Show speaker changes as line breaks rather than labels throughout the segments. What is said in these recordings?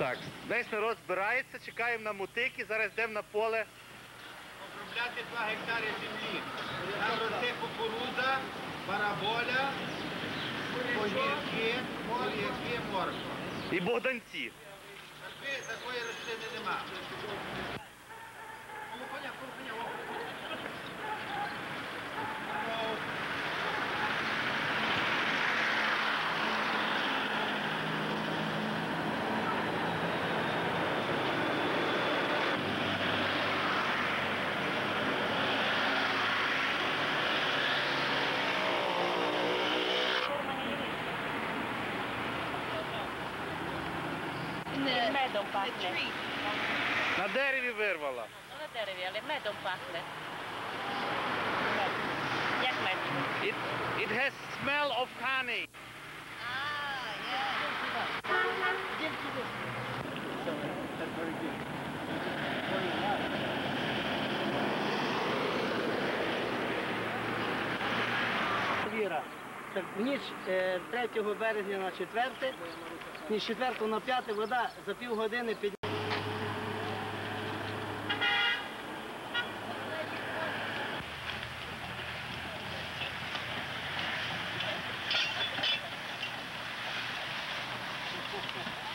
Так, весь народ збирається, чекаємо на мотики, зараз йдемо на поле.
Обробляти 2 гектари землі. Росте кукурудза, бараболя, огірки, огірки, морква.
І богданці.
Такої, такої рослини нема. Коня, коня, коня.
Медом пахне.
На дереві вирвала.
Ну, на дереві, але медом пахне. Мед. Як мед?
It, it has smell of honey.
Віра. В ніч е, 3 березня на 4, ніч 4 на 5 вода за півгодини під...
Олін.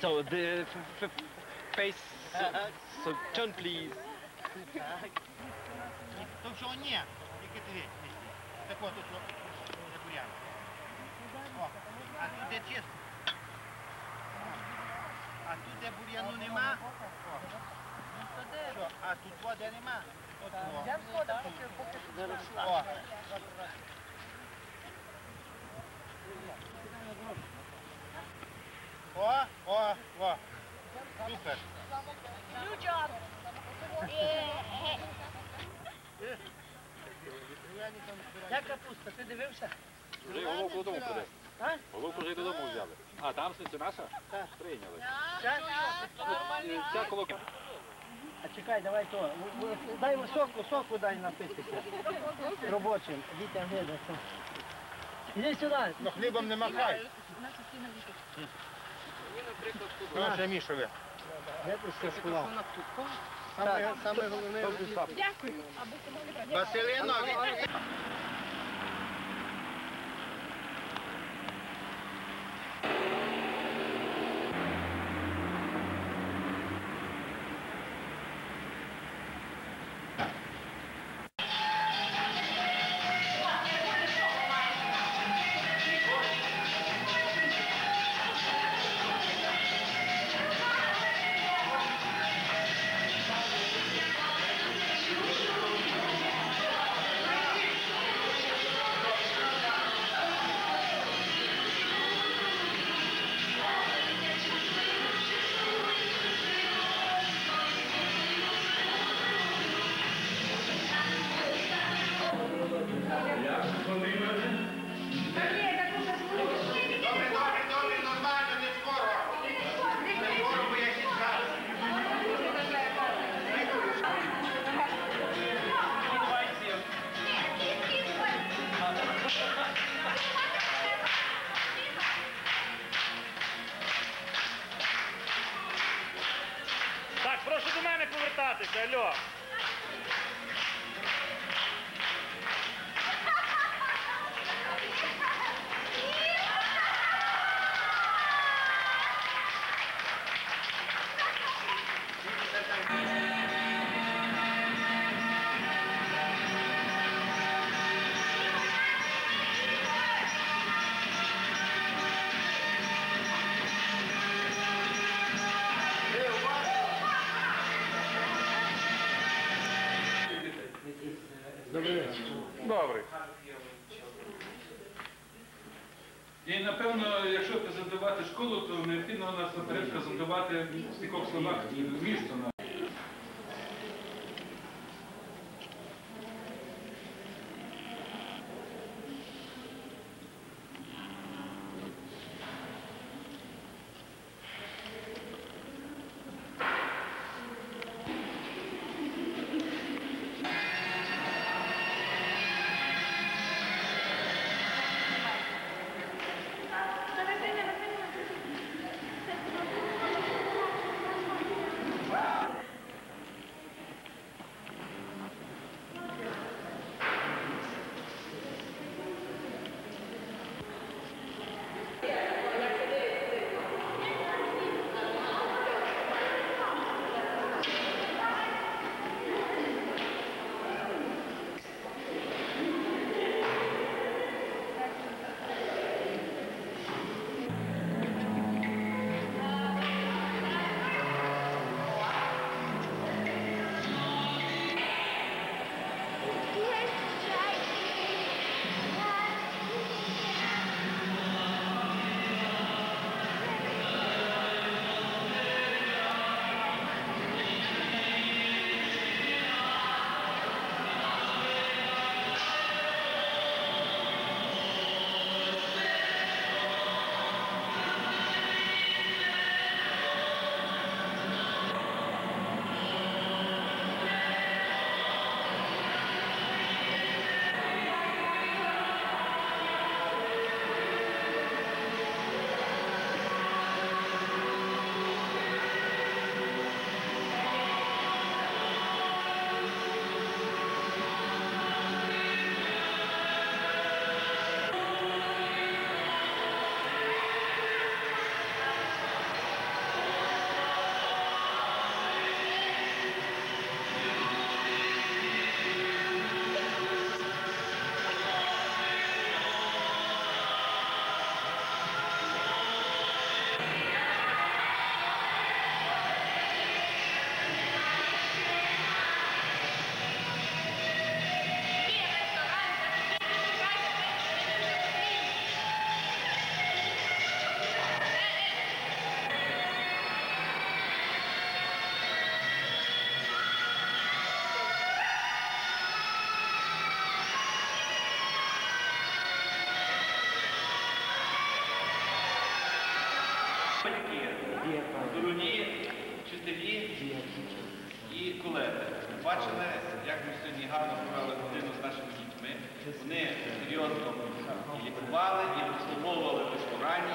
So the f- f- face. So turn please.
То що ні, тільки дві. Так от, тут не бурян. О, а тут де чисто. А тут де бур'яну нема. О. Що, а тут води нема. От, о. О. О, о, о. Супер.
Як капуста, ти дивився?
Вже головку додому.
А?
Головку вже й додому взяли. А, там сницю наша?
Так.
Прийняли.
Ця?
Колока.
А чекай, давай то. Дай соку, соку дай напитися. Робочим. Вітя гида. Іди сюди.
Ну хлібом не махай. Ну, ще
все?
Саме, саме головне. Дякую. Василинович. Добре, Добре.
І напевно, якщо презентувати школу, то необхідно у нас наперед презентувати в кількох словах місто.
Дуруні, вчителі і колеги. Бачили, як ми сьогодні гарно провели годину з нашими дітьми. Вони серйозно лікували, і обслуговували в ресторані,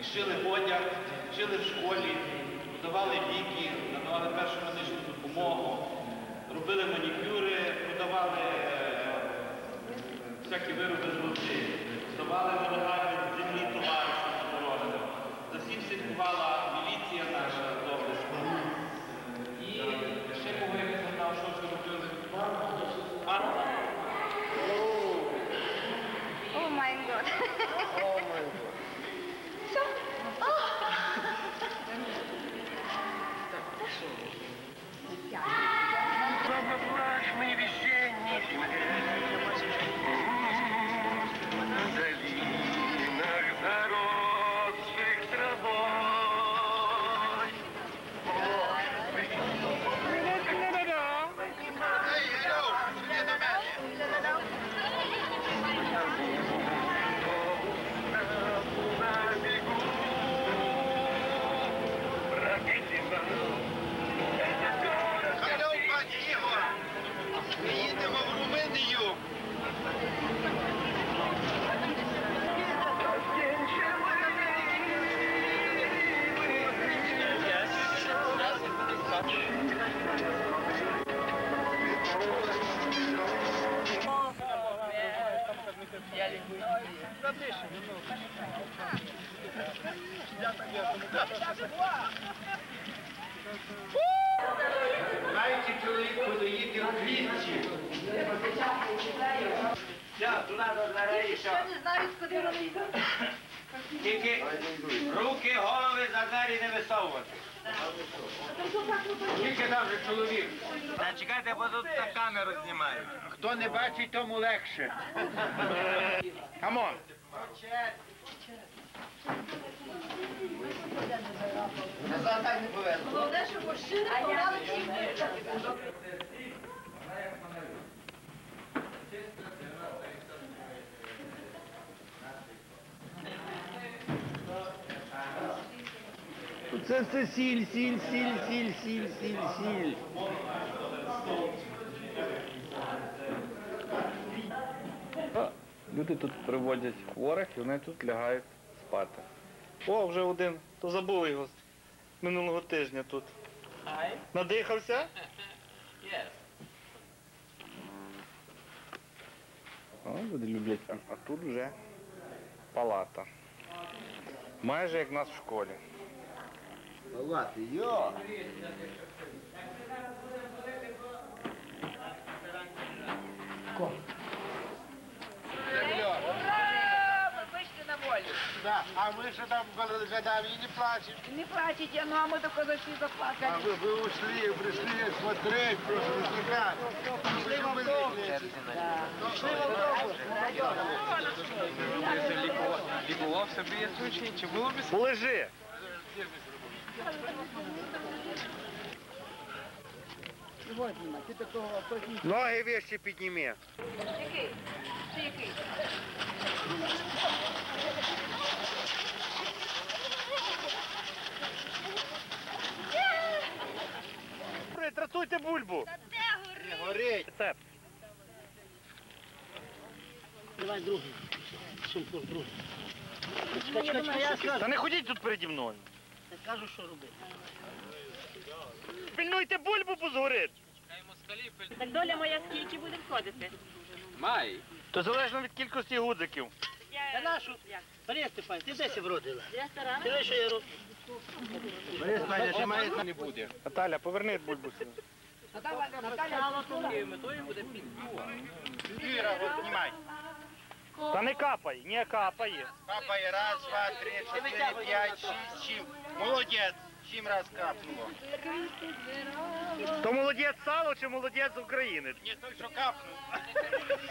і шили одяг, вчили в школі, подавали ліки, надавали першу медичну допомогу, робили манікюри, продавали е, всякі вироби з води, здавали
Знаєте, чоловік подоїти в дверей, що?
не знають, куди робити.
Тільки руки, голови за двері не висовувати. Тільки там же чоловік. Та чекайте, бо тут на камеру знімають. Хто не бачить, тому легше.
Камон.
Головне, щоб мужчини погнали всіх.
Це все сіль, сіль, сіль, сіль, сіль, сіль, сіль. Люди тут приводять хворих і вони тут лягають спати. О, вже один. То забули його минулого тижня тут. Надихався? О, люди люблять. А а тут вже палата. Майже як в нас в школі.
Палати, йо!
Вийшли на волю.
Да, а мы же там годами не плачем.
Не плачете, ну а мы только зашли
А
заплакали.
вы, вы ушли, пришли смотреть, просто развлекать. Пришли в автобус.
Лікував собі я случай, чи було б
Полежи.
Ти такого
Ноги вище підніми.
Який? Ти який?
Тратуйте бульбу.
Горить.
Рецепт.
давай другий. Сумку другий. Чекай, чекай, чекай, я скажу.
Та не ходіть тут переді мною.
Я скажу, що робити.
Пильнуйте бульбу, бо згорить.
Так доля моя скільки буде входити?
Май.
То залежно від кількості гудзиків.
Та нашу. Марія Степан, ти де вродила?
Я стара.
Ти що я роблю?
Борис Паня, ти маєш не буде.
Наталя, поверни бульбу сюди.
Іра, от знімай.
Та не капай, не капає.
Капає раз, два, три, чотири, п'ять, шість, сім. Молодець. Сім раз капнуло.
То молодець сало чи молодець з України?
Ні, той, що капнув.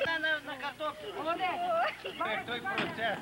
На, на, картоплю.
Як той процес.